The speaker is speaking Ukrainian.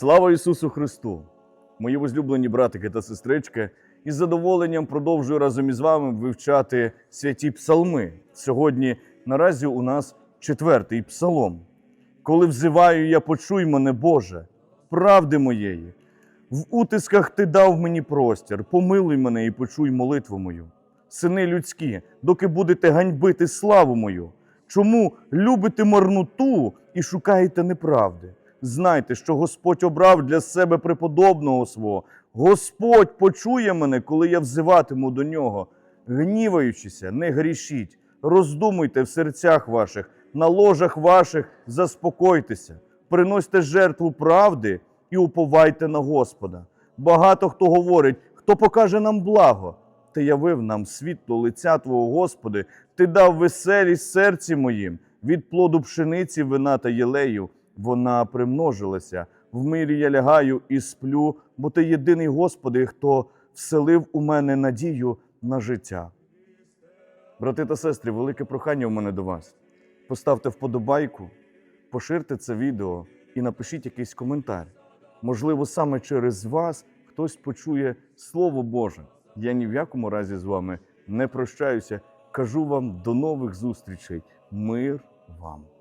Слава Ісусу Христу! Мої возлюблені братики та сестрички, із задоволенням продовжую разом із вами вивчати святі псалми. Сьогодні наразі у нас четвертий псалом. Коли взиваю, я почуй мене, Боже, правди моєї. В утисках ти дав мені простір, помилуй мене і почуй молитву мою. Сини людські, доки будете ганьбити славу мою. Чому любите марноту і шукаєте неправди? Знайте, що Господь обрав для себе преподобного свого. Господь почує мене, коли я взиватиму до нього. Гніваючися, не грішіть, роздумуйте в серцях ваших, на ложах ваших заспокойтеся, приносьте жертву правди і уповайте на Господа. Багато хто говорить, хто покаже нам благо. Ти явив нам світло лиця Твого, Господи, Ти дав веселість серці моїм, від плоду пшениці, вина та єлею, вона примножилася. В мирі я лягаю і сплю, бо Ти єдиний Господи, хто вселив у мене надію на життя. Брати та сестри, велике прохання у мене до вас. Поставте вподобайку, поширте це відео і напишіть якийсь коментар. Можливо, саме через вас хтось почує Слово Боже. Я ні в якому разі з вами не прощаюся. Кажу вам до нових зустрічей. Мир вам!